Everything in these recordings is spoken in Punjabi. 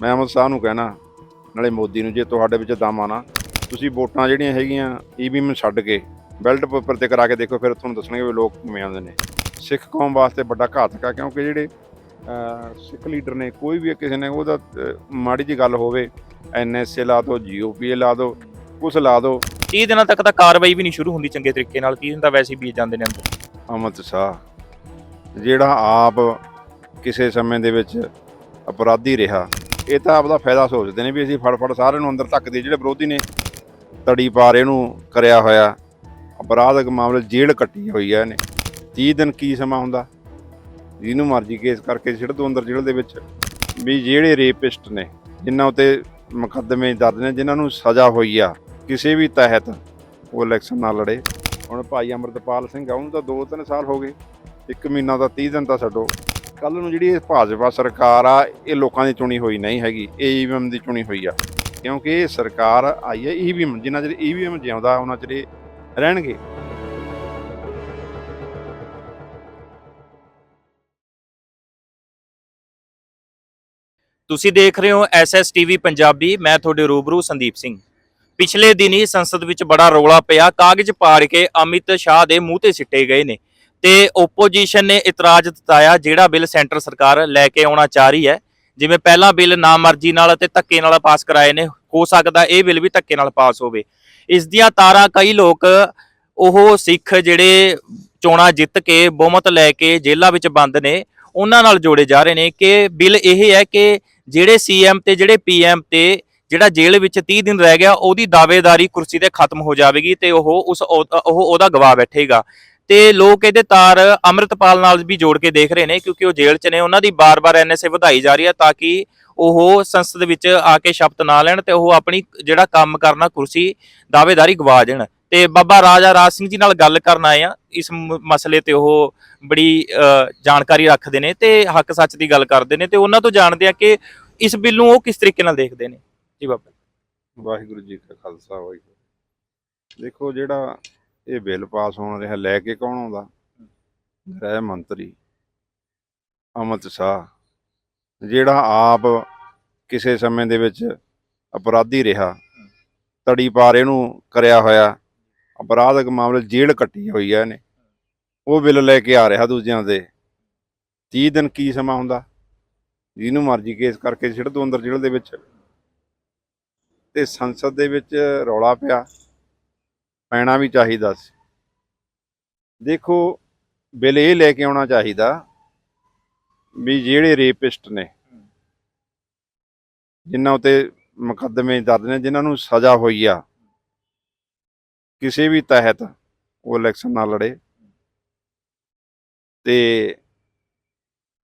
ਮੈਂ ਅਮਰ ਸਾਹਿਬ ਨੂੰ ਕਹਿਣਾ ਨਾਲੇ ਮੋਦੀ ਨੂੰ ਜੇ ਤੁਹਾਡੇ ਵਿੱਚ ਦਮ ਆ ਨਾ ਤੁਸੀਂ ਵੋਟਾਂ ਜਿਹੜੀਆਂ ਹੈਗੀਆਂ ਈਵੀਐਮ ਛੱਡ ਕੇ ਬੈਲਟ ਪੇਪਰ ਤੇ ਕਰਾ ਕੇ ਦੇਖੋ ਫਿਰ ਤੁਹਾਨੂੰ ਦੱਸਣਗੇ ਵੀ ਲੋਕ ਕਿਵੇਂ ਆਉਂਦੇ ਨੇ। ਸਿੱਖ ਕੌਮ ਵਾਸਤੇ ਵੱਡਾ ਘਾਤਕ ਆ ਕਿਉਂਕਿ ਜਿਹੜੇ ਸਿੱਖ ਲੀਡਰ ਨੇ ਕੋਈ ਵੀ ਕਿਸੇ ਨੇ ਉਹਦਾ ਮਾੜੀ ਜੀ ਗੱਲ ਹੋਵੇ ਐਨਐਸਏ ਲਾ ਦਿਓ ਜੀਓਪੀਏ ਲਾ ਦਿਓ ਕੁਛ ਲਾ ਦਿਓ। 30 ਦਿਨਾਂ ਤੱਕ ਤਾਂ ਕਾਰਵਾਈ ਵੀ ਨਹੀਂ ਸ਼ੁਰੂ ਹੁੰਦੀ ਚੰਗੇ ਤਰੀਕੇ ਨਾਲ 30 ਦਿਨ ਤਾਂ ਵੈਸੇ ਹੀ ਬੀਤ ਜਾਂਦੇ ਨੇ ਅੰਦਰ। ਅਮਿਤ ਸ਼ਾਹ ਜਿਹੜਾ ਆਪ ਕਿਸੇ ਸਮੇਂ ਦੇ ਵਿੱਚ ਅਪਰਾਧੀ ਰਿਹਾ ਇਹ ਤਾਂ ਆਪਦਾ ਫਾਇਦਾ ਸੋਚਦੇ ਨੇ ਵੀ ਅਸੀਂ ਫੜ ਸਾਰਿਆਂ ਨੂੰ ਅੰਦਰ ਧੱਕਦੇ, ਜਿਹੜੇ ਵਿਰੋਧੀ ਨੇ ਤੜੀ ਪਾਰ ਇਹਨੂੰ ਕਰਿਆ ਹੋਇਆ। ਅਪਰਾਧਕ ਮਾਮਲੇ ਜੇਲ੍ਹ ਕੱਟੀ ਹੋਈ ਹੈ ਇਹਨੇ। 30 ਦਿਨ ਕੀ ਸਮਾਂ ਹੁੰਦਾ? ਜਿਹਨੂੰ ਮਰਜ਼ੀ ਕੇਸ ਕਰਕੇ ਸਿੱਟ ਦੋ ਅੰਦਰ ਜੇਲ੍ਹ ਦੇ ਵਿੱਚ। ਵੀ ਜਿਹੜੇ ਰੇਪਿਸਟ ਨੇ, ਜਿਨ੍ਹਾਂ ਉਤੇ ਮੁਕੱਦਮੇ ਦਰਜ ਨੇ, ਜਿਨ੍ਹਾਂ ਨੂੰ ਸਜ਼ਾ ਹੋਈ ਆ, ਕਿਸੇ ਵੀ ਤਹਿਤ ਉਹ ਇਲੈਕਸ਼ਨ ਨਾ ਲੜੇ। ਹੁਣ ਭਾਈ ਅਮਰਤਪਾਲ ਸਿੰਘ ਆ, ਉਹਨੂੰ ਤਾਂ 2-3 ਸਾਲ ਹੋ ਗਏ। ਇੱਕ ਮਹੀਨਾ ਦਾ 30 ਦਿਨ ਤਾਂ ਛੱਡੋ। ਕੱਲ ਨੂੰ ਜਿਹੜੀ ਇਹ ਭਾਜਪਾ ਸਰਕਾਰ ਆ, ਇਹ ਲੋਕਾਂ ਦੀ ਚੁਣੀ ਹੋਈ ਨਹੀਂ ਹੈਗੀ ਇਹ ਈਵੀਐਮ ਦੀ ਚੁਣੀ ਹੋਈ ਆ। ਕਿਉਂਕਿ ਇਹ ਸਰਕਾਰ ਆਈ ਹੈ ਈਵੀਐਮ ਜਿੰਨਾ ਚਿਰ ਈਵੀਐਮ ਜਿਉਂਦਾ, ਉਹਨਾਂ ਚਿਰ ਰਹਿਣਗੇ। ਤੁਸੀਂ ਦੇਖ ਰਹੇ ਹੋ ਐਸਐਸਟੀਵੀ ਪੰਜਾਬੀ, ਮੈਂ ਤੁਹਾਡੇ ਰੂਬਰੂ ਸੰਦੀਪ ਸਿੰਘ। ਪਿਛਲੇ ਦਿਨੀ ਸੰਸਦ ਵਿੱਚ ਬੜਾ ਰੌਲਾ ਪਿਆ, ਕਾਗਜ਼ ਪਾੜ ਕੇ ਅਮਿਤ ਸ਼ਾਹ ਦੇ ਮੂੰਹ ਤੇ ਸਿੱਟੇ ਗਏ ਨੇ। ਤੇ ਓਪੋਜੀਸ਼ਨ ਨੇ ਇਤਰਾਜ਼ ਜਤਾਇਆ ਜਿਹੜਾ ਬਿੱਲ ਸੈਂਟਰ ਸਰਕਾਰ ਲੈ ਕੇ ਆਉਣਾ ਚਾਹ ਰਹੀ ਹੈ। ਜਿਵੇਂ ਪਹਿਲਾ ਬਿੱਲ ਨਾ ਮਰਜ਼ੀ ਨਾਲ ਤੇ ਧੱਕੇ ਨਾਲ ਪਾਸ ਕਰਾਏ ਨੇ, ਹੋ ਸਕਦਾ ਇਹ ਬਿੱਲ ਵੀ ਧੱਕੇ ਨਾਲ ਪਾਸ ਹੋਵੇ। ਇਸ ਦੀਆਂ ਤਾਰਾਂ ਕਈ ਲੋਕ ਉਹ ਸਿੱਖ ਜਿਹੜੇ ਚੋਣਾਂ ਜਿੱਤ ਕੇ, ਬਹੁਮਤ ਲੈ ਕੇ ਜੇਲ੍ਹਾਂ ਵਿੱਚ ਬੰਦ ਨੇ, ਉਹਨਾਂ ਨਾਲ ਜੋੜੇ ਜਾ ਰਹੇ ਨੇ ਕਿ ਬਿੱਲ ਇਹ ਹੈ ਕਿ ਜਿਹੜੇ ਸੀਐਮ ਤੇ, ਜਿਹੜੇ ਪੀਐਮ ਤੇ, ਜਿਹੜਾ ਜੇਲ੍ਹ ਵਿੱਚ 30 ਦਿਨ ਰਹਿ ਗਿਆ, ਉਹਦੀ ਦਾਅਵੇਦਾਰੀ ਕੁਰਸੀ ਤੇ ਖਤਮ ਹੋ ਜਾਵੇਗੀ ਤੇ ਉਹ ਉਸ ਉਹ ਉਹਦਾ ਗਵਾਹ ਬੈਠੇਗਾ। ਤੇ ਲੋਕ ਇਹਦੇ ਤਾਰ ਅੰਮ੍ਰਿਤਪਾਲ ਨਾਲ ਵੀ ਜੋੜ ਕੇ ਦੇਖ ਰਹੇ ਨੇ, ਕਿਉਂਕਿ ਉਹ ਜੇਲ੍ਹ 'ਚ ਨੇ, ਉਹਨਾਂ ਦੀ ਬਾਰ-ਬਾਰ ਐਨਐਸਏ ਵਧਾਈ ਜਾ ਰਹੀ ਹੈ ਤਾਂ ਕਿ ਉਹ ਸੰਸਦ ਵਿੱਚ ਆ ਕੇ ਸ਼ਪਥ ਨਾ ਲੈਣ ਤੇ ਉਹ ਆਪਣੀ ਜਿਹੜਾ ਕੰਮ ਕਰਨਾ ਕੁਰਸੀ ਦਾਅਵੇਦਾਰੀ ਗਵਾ ਦੇਣ। ਤੇ ਬਾਬਾ ਰਾਜਾ ਰਾਜ ਸਿੰਘ ਜੀ ਨਾਲ ਗੱਲ ਕਰਨ ਆਏ ਆ, ਇਸ ਮਸਲੇ ਤੇ ਉਹ ਬੜੀ ਜਾਣਕਾਰੀ ਰੱਖਦੇ ਨੇ ਤੇ ਹੱਕ ਸੱਚ ਦੀ ਗੱਲ ਕਰਦੇ ਨੇ ਤੇ ਉਹਨਾਂ ਤੋਂ ਜਾਣਦੇ ਆ ਕਿ ਇਸ ਬਿੱਲ ਨੂੰ ਉਹ ਕਿਸ ਤਰੀਕੇ ਨਾਲ ਦੇਖਦੇ ਨੇ। ਜੀ ਬਾਬਾ। ਵਾਹਿਗੁਰੂ ਜੀ ਕਾ ਖਾਲਸਾ, ਵਾਹਿਗੁਰੂ। ਦੇਖੋ ਜਿਹੜਾ ਇਹ ਬਿੱਲ ਪਾਸ ਹੋਣ ਰਿਹਾ ਲੈ ਕੇ ਕੌਣ ਆਉਂਦਾ? ਗ੍ਰਹਿ ਮੰਤਰੀ ਅਮਿਤ ਸ਼ਾਹ ਜਿਹੜਾ ਆਪ ਕਿਸੇ ਸਮੇਂ ਦੇ ਵਿੱਚ ਅਪਰਾਧੀ ਰਿਹਾ ਤੜੀ ਪਾਰ ਇਹਨੂੰ ਕਰਿਆ ਹੋਇਆ ਅਪਰਾਧਕ ਮਾਮਲੇ ਜੇਲ੍ਹ ਕੱਟੀ ਹੋਈ ਹੈ ਇਹਨੇ। ਉਹ ਬਿੱਲ ਲੈ ਕੇ ਆ ਰਿਹਾ ਦੂਜਿਆਂ ਦੇ। 30 ਦਿਨ ਕੀ ਸਮਾਂ ਹੁੰਦਾ? ਜਿਹਨੂੰ ਮਰਜ਼ੀ ਕੇਸ ਕਰਕੇ ਸਿੱਟ ਦੋ ਅੰਦਰ ਜੇਲ੍ਹ ਦੇ ਵਿੱਚ। ਤੇ ਸੰਸਦ ਦੇ ਵਿੱਚ ਰੌਲਾ ਪਿਆ। ਪੈਣਾ ਵੀ ਚਾਹੀਦਾ ਸੀ। ਦੇਖੋ, ਬਿੱਲ ਇਹ ਲੈ ਕੇ ਆਉਣਾ ਚਾਹੀਦਾ ਵੀ ਜਿਹੜੇ ਰੇਪਿਸਟ ਨੇ, ਜਿਨ੍ਹਾਂ ਉਤੇ ਮੁਕੱਦਮੇ ਦਰਜ ਨੇ, ਜਿਨ੍ਹਾਂ ਨੂੰ ਸਜ਼ਾ ਹੋਈ ਆ, ਕਿਸੇ ਵੀ ਤਹਿਤ ਉਹ ਇਲੈਕਸ਼ਨ ਨਾ ਲੜੇ। ਤੇ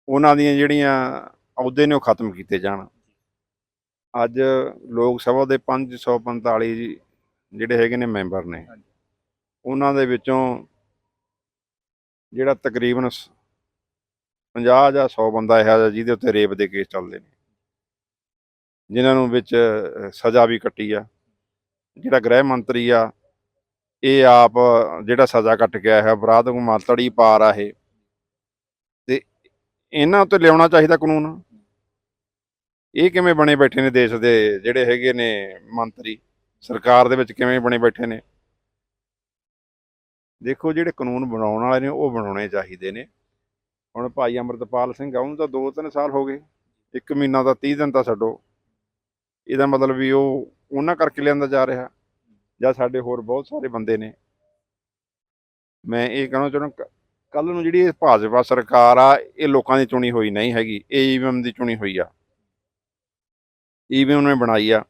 ਉਹਨਾਂ ਦੀਆਂ ਜਿਹੜੀਆਂ ਅਹੁਦੇ ਨੇ ਉਹ ਖਤਮ ਕੀਤੇ ਜਾਣ। ਅੱਜ ਲੋਕ ਸਭਾ ਦੇ 545 ਜੀ ਜਿਹੜੇ ਹੈਗੇ ਨੇ ਮੈਂਬਰ ਨੇ। ਉਹਨਾਂ ਦੇ ਵਿੱਚੋਂ ਜਿਹੜਾ ਤਕਰੀਬਨ ਸ- 50 ਜਾਂ 100 ਬੰਦਾ ਇਹੋ ਜਿਹਾ ਜਿਹਦੇ ਉੱਤੇ ਰੇਪ ਦੇ ਕੇਸ ਚੱਲਦੇ ਨੇ। ਜਿਨ੍ਹਾਂ ਨੂੰ ਵਿੱਚ ਸਜ਼ਾ ਵੀ ਕੱਟੀ ਆ। ਜਿਹੜਾ ਗ੍ਰਹਿ ਮੰਤਰੀ ਆ ਇਹ ਆਪ ਜਿਹੜਾ ਸਜ਼ਾ ਕੱਟ ਆਇਆ ਹੈ ਅਪਰਾਧ ਨੂੰ ਮਾਤੜੀ ਪਾਰ ਆ ਇਹ। ਤੇ ਇਹਨਾਂ ਉੱਤੇ ਲਿਆਉਣਾ ਚਾਹੀਦਾ ਕਾਨੂੰਨ। ਇਹ ਕਿਵੇਂ ਬਣੇ ਬੈਠੇ ਨੇ ਦੇਸ਼ ਦੇ ਜਿਹੜੇ ਹੈਗੇ ਨੇ ਮੰਤਰੀ? ਸਰਕਾਰ ਦੇ ਵਿੱਚ ਕਿਵੇਂ ਬਣੇ ਬੈਠੇ ਨੇ। ਦੇਖੋ ਜਿਹੜੇ ਕਾਨੂੰਨ ਬਣਾਉਣ ਵਾਲੇ ਨੇ, ਉਹ ਬਣਾਉਣੇ ਚਾਹੀਦੇ ਨੇ। ਹੁਣ ਭਾਈ ਅਮਰਤਪਾਲ ਸਿੰਘ ਆ, ਉਹਨੂੰ ਤਾਂ 2-3 ਸਾਲ ਹੋ ਗਏ। ਇੱਕ ਮਹੀਨਾ ਦਾ 30 ਦਿਨ ਤਾਂ ਛੱਡੋ। ਇਹਦਾ ਮਤਲਬ ਵੀ ਉਹ ਉਹਨਾਂ ਕਰਕੇ ਲਿਆਂਦਾ ਜਾ ਰਿਹਾ, ਜਾਂ ਸਾਡੇ ਹੋਰ ਬਹੁਤ ਸਾਰੇ ਬੰਦੇ ਨੇ। ਮੈਂ ਇਹ ਕਹਿਣਾ ਚਾਹੁੰਦਾ ਕੱਲ ਨੂੰ ਜਿਹੜੀ ਇਹ ਭਾਜਪਾ ਸਰਕਾਰ ਆ, ਇਹ ਲੋਕਾਂ ਦੀ ਚੁਣੀ ਹੋਈ ਨਹੀਂ ਹੈਗੀ, ਇਹ ਈਵੀਐਮ ਦੀ ਚੁਣੀ ਹੋਈ ਆ। ਈਵੀਐਮ ਨੇ ਬਣਾਈ ਆ।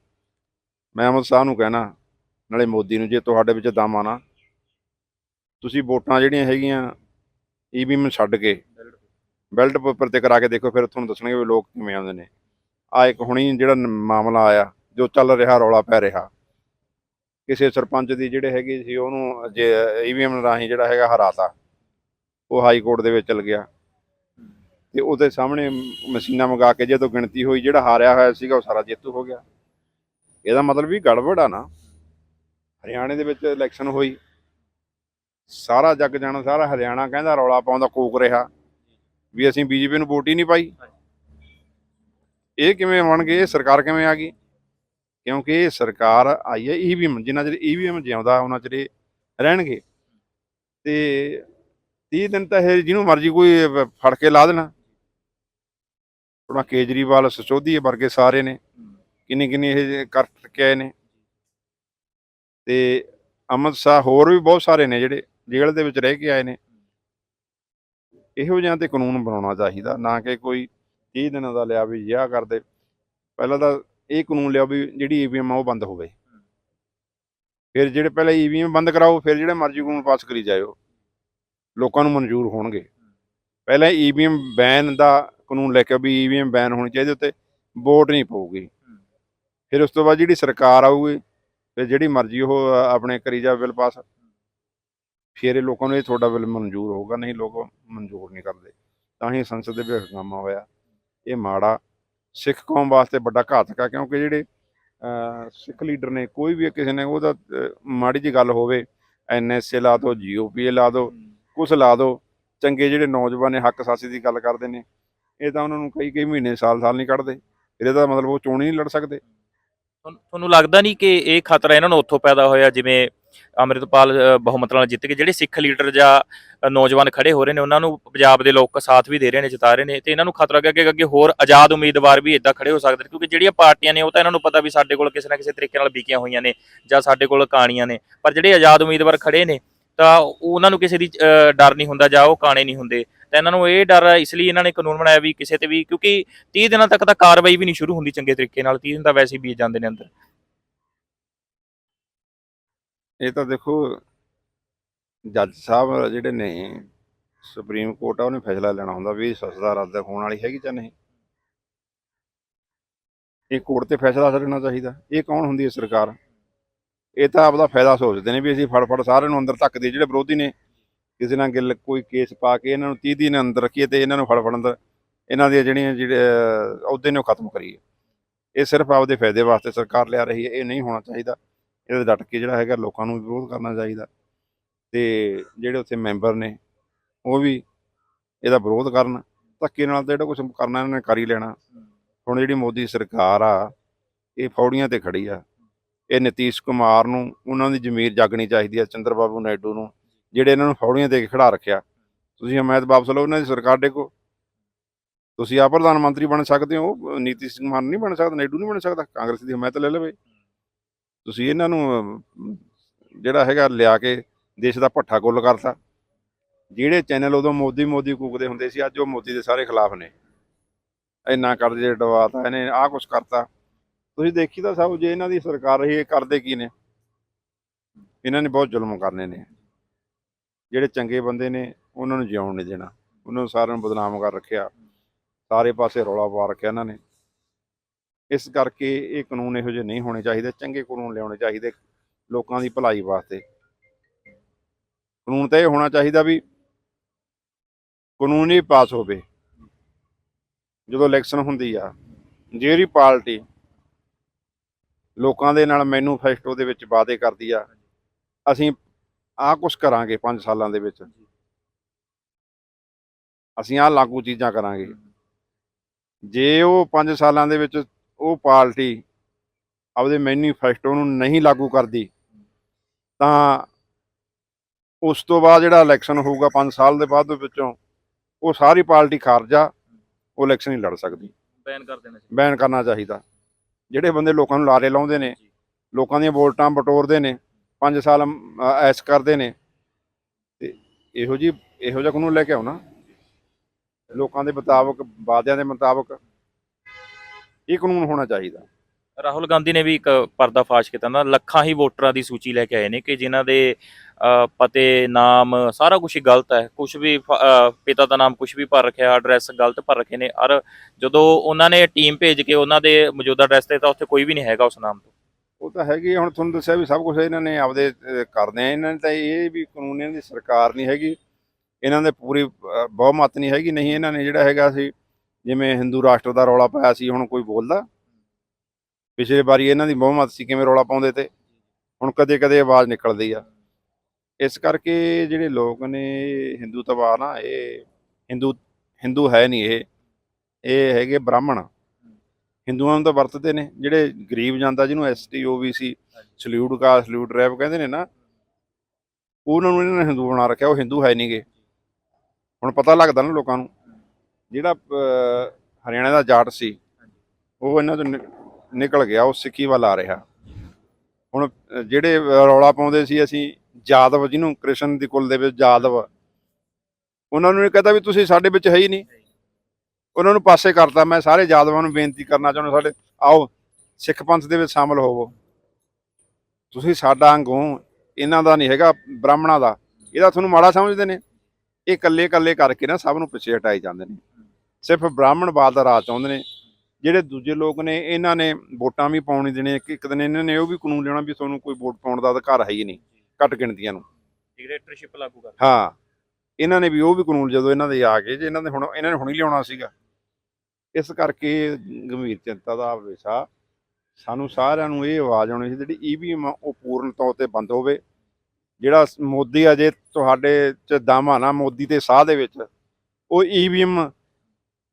ਮੈਂ ਅਮਰ ਸ਼ਾਹ ਨੂੰ ਕਹਿਣਾ, ਨਾਲੇ ਮੋਦੀ ਨੂੰ ਜੇ ਤੁਹਾਡੇ ਵਿੱਚ ਦਮ ਆ ਤੁਸੀਂ ਵੋਟਾਂ ਜਿਹੜੀਆਂ ਹੈਗੀਆਂ ਈਵੀਐਮ ਛੱਡ ਕੇ ਬੈਲਟ ਪੇਪਰ ਤੇ ਕਰਾ ਕੇ ਦੇਖੋ, ਫਿਰ ਤੁਹਾਨੂੰ ਦੱਸਣਗੇ ਵੀ ਲੋਕ ਕਿਵੇਂ ਆਉਂਦੇ ਨੇ। ਆ ਇੱਕ ਹੁਣੀ ਜਿਹੜਾ ਮਾਮਲਾ ਆਇਆ, ਜੋ ਚੱਲ ਰਿਹਾ, ਰੌਲਾ ਪੈ ਰਿਹਾ। ਕਿਸੇ ਸਰਪੰਚ ਦੀ ਜਿਹੜੇ ਹੈਗੇ ਸੀ, ਉਹਨੂੰ ਜੇ ਈਵੀਐਮ ਰਾਹੀਂ ਜਿਹੜਾ ਹੈਗਾ ਹਰਾਤਾ। ਉਹ ਹਾਈ ਕੋਰਟ ਦੇ ਵਿੱਚ ਚਲ ਗਿਆ। ਤੇ ਉਹਦੇ ਸਾਹਮਣੇ ਮਸ਼ੀਨਾਂ ਮੰਗਾ ਕੇ ਜਦੋਂ ਗਿਣਤੀ ਹੋਈ, ਜਿਹੜਾ ਹਾਰਿਆ ਹੋਇਆ ਸੀਗਾ, ਉਹ ਸਾਰਾ ਜੇਤੂ ਹੋ ਗਿਆ। ਇਹਦਾ ਮਤਲਬ ਵੀ ਗੜਬੜ ਆ ਨਾ। ਹਰਿਆਣੇ ਦੇ ਵਿੱਚ ਇਲੈਕਸ਼ਨ ਹੋਈ। ਸਾਰਾ ਜੱਗ ਜਾਣਾ, ਸਾਰਾ ਹਰਿਆਣਾ ਕਹਿੰਦਾ ਰੌਲਾ ਪਾਉਂਦਾ ਕੋਕ ਰਿਹਾ। ਵੀ ਅਸੀਂ ਬੀਜੇਪੀ ਨੂੰ ਵੋਟ ਹੀ ਨਹੀਂ ਪਾਈ। ਇਹ ਕਿਵੇਂ ਹੋਣਗੇ, ਇਹ ਸਰਕਾਰ ਕਿਵੇਂ ਆ ਗਈ? ਕਿਉਂਕਿ ਇਹ ਸਰਕਾਰ ਆਈ ਹੈ ਈਵੀਐਮ ਜਿੰਨਾ ਚਿਰ ਈਵੀਐਮ ਜਿਉਂਦਾ, ਉਹਨਾਂ ਚਿਰ ਰਹਿਣਗੇ। ਤੇ 30 ਦਿਨ ਤਾਂ ਇਹ ਜਿਹਨੂੰ ਮਰਜ਼ੀ ਕੋਈ ਫੜ ਕੇ ਲਾ ਦੇਣਾ। ਆਪਣਾ ਕੇਜਰੀਵਾਲ, ਸਚੋਧੀ ਵਰਗੇ ਸਾਰੇ ਨੇ। ਕਿੰਨੇ ਕਿੰਨੇ ਇਹ ਜਿਹੇ ਕਰ ਕੇ ਆਏ ਨੇ। ਤੇ ਅਮਿਤ ਸ਼ਾਹ ਹੋਰ ਵੀ ਬਹੁਤ ਸਾਰੇ ਨੇ ਜਿਹੜੇ ਜੇਲ੍ਹ ਦੇ ਵਿੱਚ ਰਹਿ ਕੇ ਆਏ ਨੇ। ਇਹੋ ਜਿਹਾ ਤੇ ਕਾਨੂੰਨ ਬਣਾਉਣਾ ਚਾਹੀਦਾ, ਨਾ ਕਿ ਕੋਈ 30 ਦਿਨਾਂ ਦਾ ਲਿਆ ਵੀ ਯਾ ਕਰਦੇ ਪਹਿਲਾਂ ਤਾਂ ਇਹ ਕਾਨੂੰਨ ਲਿਆ ਵੀ ਜਿਹੜੀ ਈਵੀਐਮ ਆ ਉਹ ਬੰਦ ਹੋਵੇ। ਫਿਰ ਜਿਹੜੇ ਪਹਿਲਾਂ ਈਵੀਐਮ ਬੰਦ ਕਰਾਓ, ਫਿਰ ਜਿਹੜੇ ਮਰਜ਼ੀ ਕਾਨੂੰਨ ਪਾਸ ਕਰੀ ਜਾਇਓ, ਲੋਕਾਂ ਨੂੰ ਮਨਜ਼ੂਰ ਹੋਣਗੇ। ਪਹਿਲਾਂ ਈਵੀਐਮ ਬੈਨ ਦਾ ਕਾਨੂੰਨ ਲੈ ਕੇ ਵੀ ਈਵੀਐਮ ਬੈਨ ਹੋਣੀ ਚਾਹੀਦੀ ਉੱਤੇ ਵੋਟ ਨਹੀਂ ਪਊਗੀ। ਫਿਰ ਉਸ ਤੋਂ ਬਾਅਦ ਜਿਹੜੀ ਸਰਕਾਰ ਆਊਗੀ ਫਿਰ ਜਿਹੜੀ ਮਰਜ਼ੀ ਉਹ ਆਪਣੇ ਕਰੀ ਜਾ ਬਿੱਲ ਪਾਸ ਫਿਰ ਇਹ ਲੋਕਾਂ ਨੂੰ ਇਹ ਤੁਹਾਡਾ ਬਿੱਲ ਮਨਜ਼ੂਰ ਹੋਊਗਾ ਨਹੀਂ ਲੋਕ ਮਨਜ਼ੂਰ ਨਹੀਂ ਕਰਦੇ। ਤਾਂ ਹੀ ਸੰਸਦ ਦੇ ਵਿੱਚ ਹੰਗਾਮਾ ਹੋਇਆ। ਇਹ ਮਾੜਾ ਸਿੱਖ ਕੌਮ ਵਾਸਤੇ ਵੱਡਾ ਘਾਤਕ ਆ ਕਿਉਂਕਿ ਜਿਹੜੇ ਸਿੱਖ ਲੀਡਰ ਨੇ ਕੋਈ ਵੀ ਕਿਸੇ ਨੇ ਉਹਦਾ ਅਹ, ਮਾੜੀ ਜੀ ਗੱਲ ਹੋਵੇ ਐਨਐਸਏ ਲਾ ਦਿਓ ਜੀਓਪੀਏ ਲਾ ਦਿਓ ਕੁਛ ਲਾ ਦਿਓ ਚੰਗੇ ਜਿਹੜੇ ਨੌਜਵਾਨ ਨੇ ਹੱਕ ਸਾਸੀ ਦੀ ਗੱਲ ਕਰਦੇ ਨੇ ਇਹ ਤਾਂ ਉਹਨਾਂ ਨੂੰ ਕਈ ਕਈ ਮਹੀਨੇ ਸਾਲ ਸਾਲ ਨਹੀਂ ਕੱਢਦੇ। ਫਿਰ ਇਹਦਾ ਮਤਲਬ ਉਹ ਚੋਣ ਹੀ ਨਹੀਂ ਲੜ ਸਕਦੇ। ਤੁਹਾਨੂੰ ਲੱਗਦਾ ਨਹੀਂ ਕਿ ਇਹ ਖਤਰਾ ਇਹਨਾਂ ਨੂੰ ਉੱਥੋਂ ਪੈਦਾ ਹੋਇਆ, ਜਿਵੇਂ ਅੰਮ੍ਰਿਤਪਾਲ ਬਹੁਮਤ ਨਾਲ ਜਿੱਤ ਕੇ, ਜਿਹੜੇ ਸਿੱਖ ਲੀਡਰ ਜਾਂ ਨੌਜਵਾਨ ਖੜੇ ਹੋ ਰਹੇ ਨੇ, ਉਹਨਾਂ ਨੂੰ ਪੰਜਾਬ ਦੇ ਲੋਕ ਸਾਥ ਵੀ ਦੇ ਰਹੇ ਨੇ, ਜਿਤਾ ਰਹੇ ਨੇ ਤੇ ਇਹਨਾਂ ਨੂੰ ਖਤਰਾ ਕਿ ਅੱਗੇ ਹੋਰ ਆਜ਼ਾਦ ਉਮੀਦਵਾਰ ਵੀ ਇਦਾਂ ਖੜੇ ਹੋ ਸਕਦੇ ਨੇ, ਕਿਉਂਕਿ ਜਿਹੜੀਆਂ ਪਾਰਟੀਆਂ ਨੇ ਉਹ ਤਾਂ ਇਹਨਾਂ ਨੂੰ ਪਤਾ ਵੀ ਸਾਡੇ ਕੋਲ ਕਿਸੇ ਨਾ ਕਿਸੇ ਤਰੀਕੇ ਨਾਲ ਵਿਕੀਆਂ ਹੋਈਆਂ ਨੇ ਜਾਂ ਸਾਡੇ ਕੋਲ ਕਾਣੀਆਂ ਨੇ, ਪਰ ਜਿਹੜੇ ਆਜ਼ਾਦ ਉਮੀਦਵਾਰ ਖੜੇ ਨੇ ਤਾਂ ਉਹਨਾਂ ਨੂੰ ਕਿਸੇ ਦੀ ਡਰ ਨਹੀਂ ਹੁੰਦਾ ਜਾਂ ਉਹ ਕਾਣੇ ਨਹੀਂ ਹੁੰਦੇ। ਤਾਂ ਇਹਨਾਂ ਨੂੰ ਇਹ ਡਰ ਹੈ, ਇਸ ਲਈ ਇਹਨਾਂ ਨੇ ਕਾਨੂੰਨ ਬਣਾਇਆ ਵੀ ਕਿਸੇ ਤੇ ਵੀ ਕਿਉਂਕਿ 30 ਦਿਨਾਂ ਤੱਕ ਤਾਂ ਕਾਰਵਾਈ ਵੀ ਨਹੀਂ ਸ਼ੁਰੂ ਹੁੰਦੀ ਚੰਗੇ ਤਰੀਕੇ ਨਾਲ 30 ਦਿਨ ਤਾਂ ਵੈਸੇ ਹੀ ਬੀਤ ਜਾਂਦੇ ਨੇ ਅੰਦਰ। ਇਹ ਤਾਂ ਦੇਖੋ ਜੱਜ ਸਾਹਿਬ ਜਿਹੜੇ ਨੇ ਸੁਪਰੀਮ ਕੋਰਟ ਆ ਉਹਨੇ ਫੈਸਲਾ ਲੈਣਾ ਹੁੰਦਾ ਵੀ ਸਸਤਾ ਰੱਦ ਹੋਣ ਵਾਲੀ ਹੈਗੀ ਜਾਂ ਨਹੀਂ। ਇਹ ਕੋਰਟ ਤੇ ਫੈਸਲਾ ਛੱਡਣਾ ਚਾਹੀਦਾ? ਇਹ ਕੌਣ ਹੁੰਦੀ ਹੈ ਸਰਕਾਰ? ਇਹ ਤਾਂ ਆਪਦਾ ਫਾਇਦਾ ਸੋਚਦੇ ਨੇ ਵੀ ਅਸੀਂ ਫੜ ਫੜ ਸਾਰਿਆਂ ਨੂੰ ਅੰਦਰ ਧੱਕਦੇ ਜਿਹੜੇ ਵਿਰੋਧੀ ਨੇ ਕਿਸੇ ਨਾਲ ਗਿੱਲ, ਕੋਈ ਕੇਸ ਪਾ ਕੇ ਇਹਨਾਂ ਨੂੰ 30 ਦਿਨ ਅੰਦਰ ਰੱਖੀਏ ਤੇ ਇਹਨਾਂ ਨੂੰ ਫੜ ਫੜ ਅੰਦਰ ਇਹਨਾਂ ਦੀਆਂ ਜਿਹੜੀਆਂ ਜਿਹੜੇ ਅਹੁਦੇ ਨੇ ਉਹ ਖਤਮ ਕਰੀਏ। ਇਹ ਸਿਰਫ ਆਪਦੇ ਫਾਇਦੇ ਵਾਸਤੇ ਸਰਕਾਰ ਲਿਆ ਰਹੀ ਹੈ, ਇਹ ਨਹੀਂ ਹੋਣਾ ਚਾਹੀਦਾ। ਇਹਦੇ ਡਟ ਕੇ ਜਿਹੜਾ ਹੈਗਾ ਲੋਕਾਂ ਨੂੰ ਵਿਰੋਧ ਕਰਨਾ ਚਾਹੀਦਾ। ਤੇ ਜਿਹੜੇ ਉੱਥੇ ਮੈਂਬਰ ਨੇ, ਉਹ ਵੀ ਇਹਦਾ ਵਿਰੋਧ ਕਰਨ, ਧੱਕੇ ਨਾਲ ਤਾਂ ਜਿਹੜਾ ਕੁਝ ਕਰਨਾ, ਇਹਨਾਂ ਨੇ ਕਰ ਹੀ ਲੈਣਾ। ਹੁਣ ਜਿਹੜੀ ਮੋਦੀ ਸਰਕਾਰ ਆ, ਇਹ ਫੌੜੀਆਂ ਤੇ ਖੜੀ ਆ। ਇਹ ਨਤੀਸ਼ ਕੁਮਾਰ ਨੂੰ, ਉਹਨਾਂ ਦੀ ਜ਼ਮੀਰ ਜਾਗਣੀ ਚਾਹੀਦੀ ਆ, ਚੰਦਰ ਬਾਬੂ ਨਾਇਡੂ ਨੂੰ। ਜਿਹੜੇ ਇਹਨਾਂ ਨੂੰ ਫੌੜੀਆਂ ਕੇ ਖੜਾ ਰੱਖਿਆ। ਤੁਸੀਂ ਹਮਾਇਤ ਵਾਪਸ ਲਓ ਇਹਨਾਂ ਦੀ ਸਰਕਾਰ ਦੇਖੋ ਤੁਸੀਂ ਆ ਪ੍ਰਧਾਨ ਮੰਤਰੀ ਬਣ ਸਕਦੇ ਹੋ ਨੀਤੀਸ਼ ਮਾਨ ਨਹੀਂ ਬਣ ਸਕਦਾ ਨਾਇਡੂ ਨਹੀਂ ਬਣ ਸਕਦਾ, ਕਾਂਗਰਸ ਦੀ ਹਮਾਇਤ ਲੈ ਲਵੇ। ਤੁਸੀਂ ਇਹਨਾਂ ਨੂੰ, ਜਿਹੜਾ ਹੈਗਾ ਲਿਆ ਕੇ ਦੇਸ਼ ਦਾ ਭੱਠਾ ਗੁੱਲ ਕਰਤਾ। ਜਿਹੜੇ ਚੈਨਲ ਉਦੋਂ ਮੋਦੀ ਮੋਦੀ ਕੂਕਦੇ ਹੁੰਦੇ ਸੀ, ਅੱਜ ਉਹ ਮੋਦੀ ਦੇ ਸਾਰੇ ਖਿਲਾਫ ਨੇ। ਇੰਨਾ ਕਰਜ਼ੇ ਡਵਾਤਾ ਇਹਨੇ ਆਹ ਕੁਛ ਕਰਤਾ। ਤੁਸੀਂ ਦੇਖੀ ਤਾਂ ਸਭ ਜੇ ਇਹਨਾਂ ਦੀ ਸਰਕਾਰ ਰਹੀ, ਇਹ ਕਰਦੇ ਕੀ ਨੇ? ਇਹਨਾਂ ਨੇ ਬਹੁਤ ਜ਼ੁਲਮ ਕਰਨੇ ਨੇ। ਜਿਹੜੇ ਚੰਗੇ ਬੰਦੇ ਨੇ, ਉਹਨਾਂ ਨੂੰ ਜਿਉਣ ਨਹੀਂ ਦੇਣਾ। ਉਹਨਾਂ ਨੂੰ ਸਾਰਿਆਂ ਨੂੰ ਬਦਨਾਮ ਕਰ ਰੱਖਿਆ। ਸਾਰੇ ਪਾਸੇ ਰੌਲਾ ਪਾ ਰੱਖਿਆ ਇਹਨਾਂ ਨੇ। ਇਸ ਕਰਕੇ ਇਹ ਕਾਨੂੰਨ ਇਹੋ ਜਿਹੇ ਨਹੀਂ ਹੋਣੇ ਚਾਹੀਦੇ। ਚੰਗੇ ਕਾਨੂੰਨ ਲਿਆਉਣੇ ਚਾਹੀਦੇ ਲੋਕਾਂ ਦੀ ਭਲਾਈ ਵਾਸਤੇ। ਕਾਨੂੰਨ ਤਾਂ ਇਹ ਹੋਣਾ ਚਾਹੀਦਾ ਵੀ ਕਾਨੂੰਨ ਹੀ ਪਾਸ ਹੋਵੇ। ਜਦੋਂ ਇਲੈਕਸ਼ਨ ਹੁੰਦੀ ਆ ਜਿਹੜੀ ਪਾਰਟੀ ਲੋਕਾਂ ਦੇ ਨਾਲ ਮੈਨੂਫੈਸਟੋ ਦੇ ਵਿੱਚ ਵਾਅਦੇ ਕਰਦੀ ਆ, ਅਸੀਂ ਆਹ ਕੁਝ ਕਰਾਂਗੇ 5 ਸਾਲਾਂ ਦੇ ਵਿੱਚ। ਅਸੀਂ ਆਹ ਲਾਗੂ ਚੀਜ਼ਾਂ ਕਰਾਂਗੇ। ਜੇ ਉਹ 5 ਸਾਲਾਂ ਦੇ ਵਿੱਚ ਉਹ ਪਾਰਟੀ ਆਪਦੇ ਮੈਨੀਫੈਸਟੋ ਨੂੰ ਨਹੀਂ ਲਾਗੂ ਕਰਦੀ ਤਾਂ ਉਸ ਤੋਂ ਬਾਅਦ ਜਿਹੜਾ ਇਲੈਕਸ਼ਨ ਹੋਊਗਾ 5 ਸਾਲ ਦੇ ਬਾਅਦ ਦੇ ਵਿੱਚੋਂ ਉਹ ਸਾਰੀ ਪਾਰਟੀ ਖਾਰਜ ਉਹ ਇਲੈਕਸ਼ਨ ਨਹੀਂ ਲੜ ਸਕਦੀ। ਬੈਨ ਕਰ ਦੇਣਾ ਬੈਨ ਕਰਨਾ ਚਾਹੀਦਾ। ਜਿਹੜੇ ਬੰਦੇ ਲੋਕਾਂ ਨੂੰ ਲਾਰੇ ਲਾਉਂਦੇ ਨੇ ਲੋਕਾਂ ਦੀਆਂ ਵੋਟਾਂ ਬਟੋਰਦੇ ਨੇ 5 ਸਾਲ ਐਸ਼ ਕਰਦੇ ਨੇ। ਤੇ ਇਹੋ ਜੀ, ਇਹੋ ਜਿਹਾ ਕਾਨੂੰਨ ਲੈ ਕੇ ਆਉਣਾ ਲੋਕਾਂ ਦੇ ਮੁਤਾਬਕ, ਵਾਅਦਿਆਂ ਦੇ ਮੁਤਾਬਕ ਇਹ ਕਾਨੂੰਨ ਹੋਣਾ ਚਾਹੀਦਾ। ਰਾਹੁਲ ਗਾਂਧੀ ਨੇ ਵੀ ਇੱਕ ਪਰਦਾਫਾਸ਼ ਕੀਤਾ ਨਾ। ਲੱਖਾਂ ਹੀ ਵੋਟਰਾਂ ਦੀ ਸੂਚੀ ਲੈ ਕੇ ਆਏ ਨੇ ਕਿ ਜਿਨ੍ਹਾਂ ਦੇ ਪਤੇ, ਨਾਮ, ਸਾਰਾ ਕੁਝ ਗਲਤ ਹੈ। ਕੁਝ ਵੀ ਪਿਤਾ ਦਾ ਨਾਮ ਕੁਝ ਵੀ ਭਰ ਰੱਖਿਆ ਐਡਰੈਸ ਗਲਤ ਭਰ ਰੱਖੇ ਨੇ। ਔਰ ਜਦੋਂ ਉਹਨਾਂ ਨੇ ਟੀਮ ਭੇਜ ਕੇ ਉਹਨਾਂ ਦੇ ਮੌਜੂਦਾ ਐਡਰੈਸ ਤੇ ਤਾਂ ਉੱਥੇ ਕੋਈ ਵੀ ਨਹੀਂ ਹੈਗਾ ਉਸ ਨਾਮ ਤੋਂ। ਉਹ ਤਾਂ ਹੈਗੀ ਆ, ਹੁਣ ਤੁਹਾਨੂੰ ਦੱਸਿਆ ਵੀ ਸਭ ਕੁਝ ਇਹਨਾਂ ਨੇ ਆਪਦੇ ਅਹ, ਕਰਦੇ ਆ। ਇਹਨਾਂ ਨੇ ਤਾਂ ਇਹ ਵੀ ਕਾਨੂੰਨ ਇਹਨਾਂ ਦੀ ਸਰਕਾਰ ਨਹੀਂ ਹੈਗੀ। ਇਹਨਾਂ ਦੇ ਪੂਰੀ ਅਹ, ਬਹੁਮਤ ਨਹੀਂ ਹੈਗੀ। ਨਹੀਂ ਇਹਨਾਂ ਨੇ ਜਿਹੜਾ ਹੈਗਾ ਸੀ ਜਿਵੇਂ ਹਿੰਦੂ ਰਾਸ਼ਟਰ ਦਾ ਰੌਲਾ ਪਾਇਆ ਸੀ ਹੁਣ ਕੋਈ ਬੋਲਦਾ। ਪਿਛਲੇ ਵਾਰੀ ਇਹਨਾਂ ਦੀ ਬਹੁਮਤ ਸੀ ਕਿਵੇਂ ਰੌਲਾ ਪਾਉਂਦੇ ਤੇ। ਹੁਣ ਕਦੇ ਕਦੇ ਆਵਾਜ਼ ਨਿਕਲਦੀ ਆ। ਇਸ ਕਰਕੇ ਜਿਹੜੇ ਲੋਕ ਨੇ ਹਿੰਦੂ ਹਿੰਦੂਤਵਾ ਨਾ ਇਹ ਹਿੰਦੂ ਹਿੰਦੂ ਹੈ ਨਹੀਂ ਇਹ। ਇਹ ਹੈਗੇ ਬ੍ਰਾਹਮਣ। ਹਿੰਦੂਆਂ ਨੂੰ ਤਾਂ ਵਰਤਦੇ ਨੇ ਜਿਹੜੇ ਗਰੀਬ ਜਾਂਦਾ ਜਿਹਨੂੰ ST OBC scheduled caste scheduled tribe ਕਹਿੰਦੇ ਨੇ ਨਾ ਉਹਨਾਂ ਨੂੰ ਇਹਨਾਂ ਨੇ ਹਿੰਦੂ ਬਣਾ ਰੱਖਿਆ ਉਹ ਹਿੰਦੂ ਹੈ ਨਹੀਂਗੇ ਹੁਣ ਪਤਾ ਲੱਗਦਾ ਨਾ ਲੋਕਾਂ ਨੂੰ ਜਿਹੜਾ ਅਹ, ਹਰਿਆਣਾ ਦਾ ਜਾਟ ਸੀ ਉਹ ਇਹਨਾਂ ਤੋਂ ਨਿ- ਨਿਕਲ ਗਿਆ ਉਹ ਸਿੱਖੀ ਵੱਲ ਆ ਰਿਹਾ। ਹੁਣ ਜਿਹੜੇ ਰੌਲਾ ਪਾਉਂਦੇ ਸੀ ਅਸੀਂ ਜਾਦਵ ਜਿਹਨੂੰ ਕ੍ਰਿਸ਼ਨ ਦੀ ਕੁਲ ਦੇ ਵਿੱਚ ਜਾਦਵ ਉਹਨਾਂ ਨੂੰ ਇਹ ਕਹਤਾ ਵੀ ਤੁਸੀਂ ਸਾਡੇ ਵਿੱਚ ਹੈ ਹੀ ਨਹੀਂ ਉਹਨਾਂ ਨੂੰ ਪਾਸੇ ਕਰਤਾ ਮੈਂ ਸਾਰੇ ਜਾਦਵਾਂ ਨੂੰ ਬੇਨਤੀ ਕਰਨਾ ਚਾਹੁੰਦਾ ਸਾਡੇ ਆਓ ਸਿੱਖ ਪੰਥ ਦੇ ਵਿੱਚ ਸ਼ਾਮਲ ਹੋਵੋ। ਤੁਸੀਂ ਸਾਡਾ ਅੰਗ ਹੋ ਇਹਨਾਂ ਦਾ ਨਹੀਂ ਹੈਗਾ ਬ੍ਰਾਹਮਣਾਂ ਦਾ। ਇਹਦਾ ਤੁਹਾਨੂੰ ਮਾੜਾ ਸਮਝਦੇ ਨੇ। ਇਹ ਇਕੱਲੇ ਇਕੱਲੇ ਕਰਕੇ ਨਾ ਸਭ ਨੂੰ ਪਿੱਛੇ ਹਟਾਈ ਜਾਂਦੇ ਨੇ। ਸਿਰਫ ਬ੍ਰਾਹਮਣਵਾਦ ਦਾ ਰਾਜ ਚਾਹੁੰਦੇ ਨੇ। ਜਿਹੜੇ ਦੂਜੇ ਲੋਕ ਨੇ ਇਹਨਾਂ ਨੇ ਵੋਟਾਂ ਵੀ ਪਾਉਣੀ ਦੇਣੇ। ਇੱਕ ਦਿਨ ਇਹਨਾਂ ਨੇ ਉਹ ਵੀ ਕਾਨੂੰਨ ਲੈਣਾ ਵੀ ਤੁਹਾਨੂੰ ਕੋਈ ਵੋਟ ਪਾਉਣ ਦਾ ਅਧਿਕਾਰ ਹੈ ਹੀ ਨਹੀਂ ਘੱਟ ਗਿਣਤੀਆਂ ਨੂੰ। ਡਿਕਟੇਟਰਸ਼ਿਪ ਲਾਗੂ ਕਰ ਹਾਂ। ਇਹਨਾਂ ਨੇ ਵੀ ਉਹ ਵੀ ਕਾਨੂੰਨ ਜਦੋਂ ਇਹਨਾਂ ਦੇ ਆ ਗਏ ਜੇ ਇਹਨਾਂ ਦੇ ਹੁਣ ਇਹਨਾਂ ਨੇ ਹੁਣ ਹੀ ਲਿਆਉਣਾ ਸੀਗਾ। ਇਸ ਕਰਕੇ ਗੰਭੀਰ ਚਿੰਤਾ ਦਾ ਵਿਸ਼ਾ ਸਾਨੂੰ ਸਾਰਿਆਂ ਨੂੰ ਇਹ ਆਵਾਜ਼ ਆਉਣੀ ਸੀ ਜਿਹੜੀ ਈਵੀਐਮ ਉਹ ਪੂਰਨ ਤੌਰ ਤੇ ਬੰਦ ਹੋਵੇ। ਜਿਹੜਾ ਮੋਦੀ ਅਜੇ ਤੁਹਾਡੇ ਚ ਦਮ ਆ ਨਾ ਮੋਦੀ ਤੇ ਸਾਹ ਦੇ ਵਿੱਚ, ਉਹ ਈਵੀਐਮ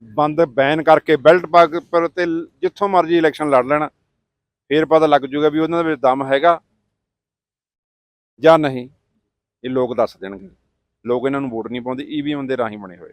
ਬੰਦ ਬੈਨ ਕਰਕੇ ਬੈਲਟ ਪਾਕ ਪਰ ਤੇ ਜਿੱਥੋਂ ਮਰਜ਼ੀ ਇਲੈਕਸ਼ਨ ਲੜ ਲੈਣ, ਫੇਰ ਪਤਾ ਲੱਗ ਜੂਗਾ ਵੀ ਉਹਨਾਂ ਦੇ ਵਿੱਚ ਦਮ ਹੈਗਾ ਜਾਂ ਨਹੀਂ। ਇਹ ਲੋਕ ਦੱਸ ਦੇਣਗੇ। ਲੋਕ ਇਹਨਾਂ ਨੂੰ ਵੋਟ ਨਹੀਂ ਪਾਉਂਦੇ ਈਵੀਐਮ ਦੇ ਰਾਹੀਂ ਬਣੇ ਹੋਏ।